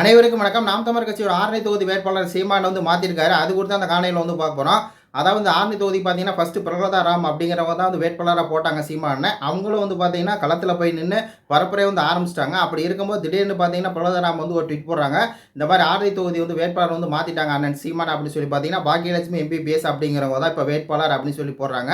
அனைவருக்கும் வணக்கம். நாம் தமிழ் கட்சியோட ஆரணி தொகுதி வேட்பாளர் சீமான் வந்து மாற்றிருக்காரு அது குறித்து அந்த காணையில் வந்து பார்க்க போகிறோம் அதாவது ஆர்மி தொகுதி பார்த்தீங்கன்னா ஃபஸ்ட்டு பிரகலதா ராம் அப்படிங்கிறவங்க தான் வந்து வேட்பாளராக போட்டாங்க சீமானை அவங்களும் வந்து பார்த்தீங்கன்னா களத்தில் போய் நின்று பரப்புரை வந்து ஆரம்பிச்சிட்டாங்க. அப்படி இருக்கும்போது திடீர்னு பார்த்தீங்கன்னா பிரகலதா ராம் வந்து ஒரு ட்விட் போடுறாங்க. இந்த மாதிரி ஆரணி தொகுதி வந்து வேட்பாளர் வந்து மாற்றிட்டாங்க அண்ணன் சீமான் அப்படின்னு சொல்லி பார்த்தீங்கன்னா பாக்கியலட்சுமி எம்பிபிஎஸ் அப்படிங்கிறவங்க தான் இப்போ வேட்பாளர் அப்படின்னு சொல்லி போடுறாங்க.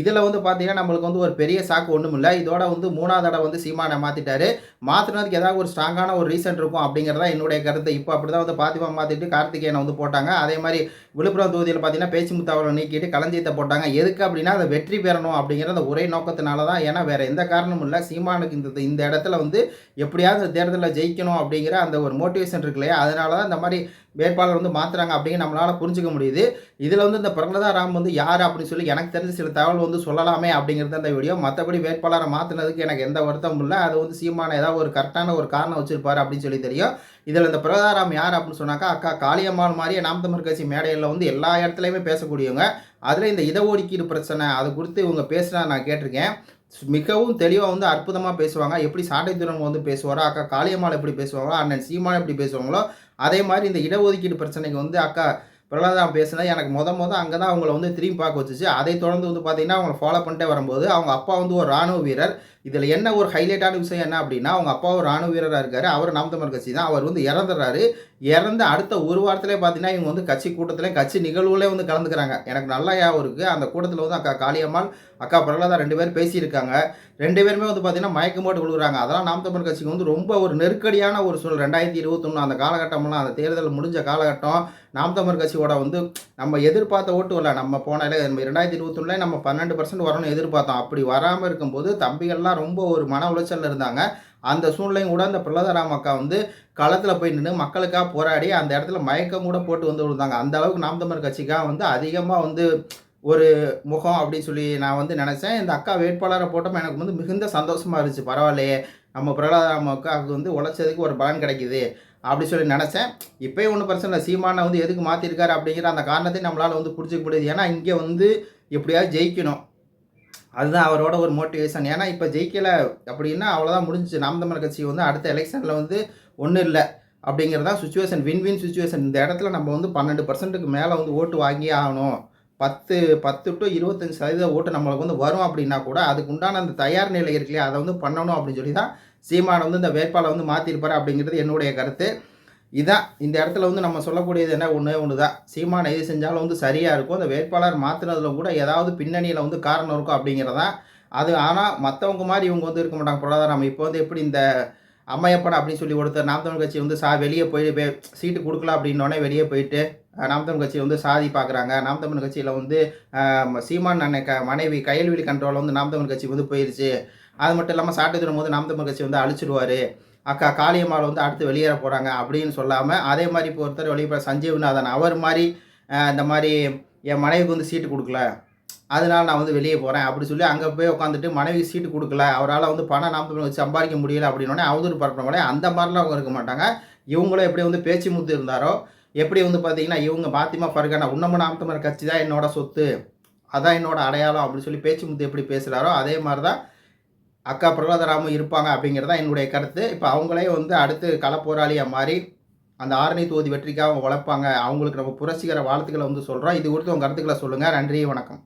இதில் வந்து பார்த்தீங்கன்னா நம்மளுக்கு வந்து ஒரு பெரிய சாக்கு ஒன்றும் இல்லை இதோட வந்து மூணாவது தடவை வந்து சீமானை மாற்றிட்டாரு மாற்றினதுக்கு ஏதாவது ஒரு ஸ்ட்ராங்கான ஒரு ரீசன் இருக்கும் அப்படிங்கிறதா என்னுடைய கருத்து. இப்போ அப்படி தான் வந்து பாத்திமா மாற்றிட்டு கார்த்திகேயனை வந்து போட்டாங்க. அதே மாதிரி விழுப்புரம் தொகுதியில் பார்த்தீங்கன்னா பேச்சுமுத்தாவளை நீக்கிட்டு களஞ்சியத்தை போட்டாங்க. எதுக்கு அப்படின்னா அதை வெற்றி பெறணும் அப்படிங்கிற அந்த ஒரே நோக்கத்தினால தான் ஏன்னா வேறு எந்த காரணமும் இல்லை. சீமானுக்கு இந்த இந்த இடத்துல வந்து எப்படியாவது தேர்தலில் ஜெயிக்கணும் அப்படிங்கிற அந்த ஒரு மோட்டிவேஷன் இருக்கு இல்லையா? அதனால தான் இந்த மாதிரி வேட்பாளர் வந்து மாற்றுறாங்க அப்படின்னு நம்மளால் புரிஞ்சுக்க முடியுது. இதில் வந்து இந்த பிரகலதா ராம் வந்து யார் அப்படின்னு சொல்லி எனக்கு தெரிஞ்ச சில தகவல் வந்து சொல்லலாமே அப்படிங்கிறது அந்த வீடியோ மற்றபடி வேட்பாளரை மாற்றினதுக்கு எனக்கு எந்த வருத்தமும் இல்லை. அது வந்து சீமான ஏதாவது ஒரு கரெக்டான ஒரு காரணம் வச்சுருப்பார் அப்படின்னு சொல்லி தெரியும். இதில் இந்த பிரகதாராம் யார் அப்படின்னு சொன்னாக்கா அக்கா காளியம்மாள் மாதிரியே நாம் தமிழ் கட்சி மேடையில் வந்து எல்லா இடத்துலையுமே பேசக்கூடியவங்க. அதில் இந்த இடஒதுக்கீடு பிரச்சனை அது குறித்து இவங்க பேசுனா நான் கேட்டிருக்கேன். மிகவும் தெளிவாக வந்து அற்புதமாக பேசுவாங்க. எப்படி சாட்டை தூரம் வந்து பேசுவாரோ அக்கா காளியம்மாள் எப்படி பேசுவாங்களோ அண்ணன் சீமான் எப்படி பேசுவாங்களோ அதே மாதிரி இந்த இடஒதுக்கீடு பிரச்சனைக்கு வந்து அக்கா பிரகலாதான் பேசினது எனக்கு முத முத அங்கே தான் அவங்கள வந்து திரும்பி பார்க்க வச்சுச்சு. அதை தொடர்ந்து வந்து பார்த்தீங்கன்னா அவங்களை ஃபாலோ பண்ணிட்டே வரும்போது அவங்க அப்பா வந்து ஒரு ராணுவ வீரர். இதில் என்ன ஒரு ஹைலைட்டான விஷயம் என்ன அப்படின்னா அவங்க அப்பா ஒரு ராணுவ வீரராக இருக்கார். அவர் நாம் தமிழ் கட்சி தான். அவர் வந்து இறந்துடுறாரு. இறந்த அடுத்த ஒரு வாரத்திலே பார்த்தீங்கன்னா இவங்க வந்து கட்சி கூட்டத்திலே கட்சி நிகழ்வுகளே வந்து கலந்துக்கிறாங்க. எனக்கு நல்லா ஞாபகம் இருக்குது அந்த கூட்டத்தில் வந்து அக்கா காளியம்மாள் அக்கா பிரகலாதா ரெண்டு பேர் பேசியிருக்காங்க. ரெண்டு பேருமே வந்து பார்த்தீங்கன்னா மயக்கம் போட்டு கொடுக்குறாங்க அதெல்லாம் நாம் தமிழ் கட்சிக்கு வந்து ரொம்ப ஒரு நெருக்கடியான ஒரு சூழல். ரெண்டாயிரத்தி இருபத்தொன்று அந்த காலகட்டம்லாம் அந்த தேர்தல் முடிஞ்ச காலகட்டம் நாம் தமிழ் கட்சியோட வந்து நம்ம எதிர்பார்த்த ஓட்டு வரல. நம்ம போனால ரெண்டாயிரத்தி இருபத்தொன்னுல நம்ம பன்னெண்டு பர்சன்ட் வரணும்னு எதிர்பார்த்தோம். அப்படி வராமல் இருக்கும்போது தம்பிகள்லாம் ரொம்ப ஒரு மன உளைச்சலில் இருந்தாங்க. அந்த சூழ்நிலையும் கூட அந்த பிரலதாராம் அக்கா வந்து களத்தில் போய் நின்று மக்களுக்காக போராடி அந்த இடத்துல மயக்கம் கூட போட்டு வந்து விழுந்தாங்க. அந்த அளவுக்கு நாம் தமிழர் கட்சிக்காக வந்து அதிகமாக வந்து ஒரு முகம் அப்படின்னு சொல்லி நான் வந்து நினச்சேன். இந்த அக்கா வேட்பாளரை போட்டப்போ எனக்கு வந்து மிகுந்த சந்தோஷமாக இருந்துச்சு. பரவாயில்லையே நம்ம பிரகலாதராம் அக்காவுக்கு வந்து உழைச்சதுக்கு ஒரு பலன் கிடைக்குது அப்படி சொல்லி நினச்சேன். இப்போயும் ஒன்றும் பிரச்சனை இல்லை. சீமானை வந்து எதுக்கு மாற்றிருக்காரு அப்படிங்கிற அந்த காரணத்தையும் நம்மளால் வந்து பிடிச்சிக்க முடியாது. ஏன்னா இங்கே வந்து எப்படியாவது ஜெயிக்கணும். அதுதான் அவரோட ஒரு மோட்டிவேஷன் ஏன்னா இப்போ ஜெயிக்கலை அப்படின்னா அவ்வளோதான் முடிஞ்சிச்சு. நாம் தமிழ் கட்சி வந்து அடுத்த எலெக்ஷனில் வந்து ஒன்றும் இல்லை அப்படிங்கிறது தான் சுச்சுவேஷன் வின் வின் சுச்சுவேஷன் இந்த இடத்துல நம்ம வந்து பன்னெண்டு பர்சன்ட்டுக்கு மேலே வந்து ஓட்டு வாங்கி ஆகணும். பத்து பத்து டு இருபத்தஞ்சி சதவீத ஓட்டு நம்மளுக்கு வந்து வரும் அப்படின்னா கூட அதுக்கு உண்டான அந்த தயார் நிலை இருக்கு அதை வந்து பண்ணணும் அப்படின்னு சொல்லி தான் சீமான வந்து இந்த வேட்பாளை வந்து மாற்றிருப்பார் அப்படிங்கிறது என்னுடைய கருத்து. இதான் இந்த இடத்துல வந்து நம்ம சொல்லக்கூடியது என்ன? ஒன்று ஒன்று தான் சீமான் எது செஞ்சாலும் வந்து சரியாக இருக்கும். அந்த வேட்பாளர் மாற்றினதுல கூட ஏதாவது பின்னணியில் வந்து காரணம் இருக்கும் அப்படிங்கிறதான் அது ஆனால் மற்றவங்க மாதிரி இவங்க வந்து இருக்க மாட்டாங்க. பொருளாதாரம் இப்போ வந்து எப்படி இந்த அம்மையப்படம் அப்படின்னு சொல்லி ஒருத்தர் நாம் தமிழ் கட்சி வந்து சா வெளியே போய் சீட்டு கொடுக்கலாம் அப்படின்னோடனே வெளியே போயிட்டு நாம் தமிழ் கட்சி வந்து சாதி பார்க்குறாங்க நாம் தமிழ் கட்சியில் வந்து சீமான் அன்னை க மனைவி கையல்வெளி கண்ட்ரோலில் வந்து நாம் தமிழ் கட்சி வந்து போயிடுச்சு அது மட்டும் இல்லாமல் சாட்டை தரும்போது நாம் தமிழ் கட்சி வந்து அழிச்சிடுவார் அக்கா காளியம்மாள் வந்து அடுத்து வெளியேற போகிறாங்க அப்படின்னு சொல்லாமல் அதே மாதிரி இப்போ ஒருத்தர் வெளியே சஞ்சீவ்நாதன் அவர் மாதிரி இந்த மாதிரி என் மனைவிக்கு வந்து சீட்டு கொடுக்கல. அதனால் நான் வந்து வெளியே போகிறேன் அப்படி சொல்லி அங்கே போய் உட்காந்துட்டு மனைவி சீட்டு கொடுக்கல. அவரால் வந்து பணம் நாம் சம்பாதிக்க முடியல அப்படின்னோடனே அவதூறு பரப்புறவங்களே அந்த மாதிரிலாம் அவங்க இருக்க மாட்டாங்க. இவங்களும் எப்படி வந்து பேச்சு முத்து இருந்தாரோ எப்படி வந்து பார்த்தீங்கன்னா இவங்க பாத்திமா ஃபர்கானா உன்னம நாமத்தமர் கட்சி தான் என்னோட சொத்து அதான் என்னோட அடையாளம் அப்படின்னு சொல்லி பேச்சு முத்து எப்படி பேசுகிறாரோ அதே மாதிரி தான் அக்கா பிரகலாதராமும் இருப்பாங்க அப்படிங்கிறது தான் என்னுடைய கருத்து. இப்போ அவங்களே வந்து அடுத்து களப்போராளியாக மாறி அந்த ஆரணி தொகுதி வெற்றிக்காக அவங்க வளர்ப்பாங்க அவங்களுக்கு நம்ம புரட்சிகர வாழ்த்துக்களை வந்து சொல்கிறோம் இது குறித்து உங்கள் கருத்துக்களை சொல்லுங்கள் நன்றி வணக்கம்.